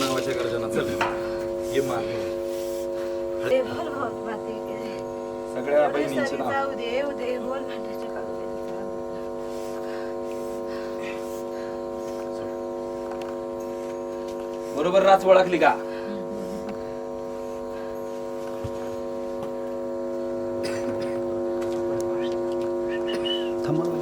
नावाच्या गर्जना चल ये मार ते बोल बोल माती के. सगळ्या बहिणींचे नाव. जाऊ दे येऊ दे बोल भांडायचे काढू दे. बरोबर राच ओळखली का? थोडं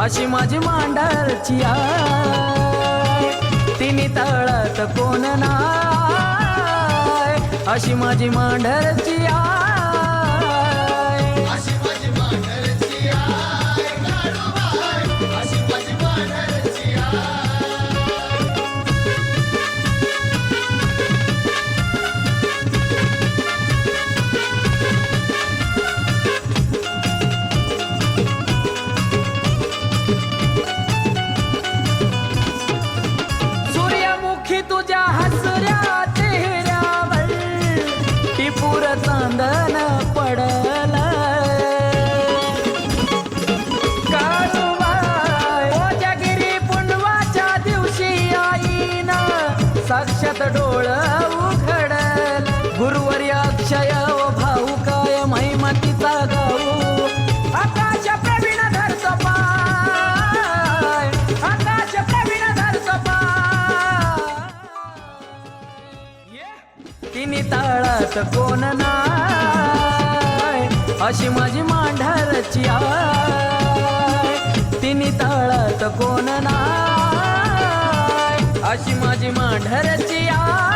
अशी माझी मांडरची तिने तळत कोण नाय अशी माझी मांढरची डोळ उघडल. गुरुवर्य अक्षय व भाऊ काय महिमतीचा गाऊ. आकाश प्रवीण धरतो पाय आकाश प्रवीण धरतो पाय तिने ताळात कोण नाय? अशी माझी मांढरची आय तिने ताळात कोण नाय? अशी माझी मांढरची आय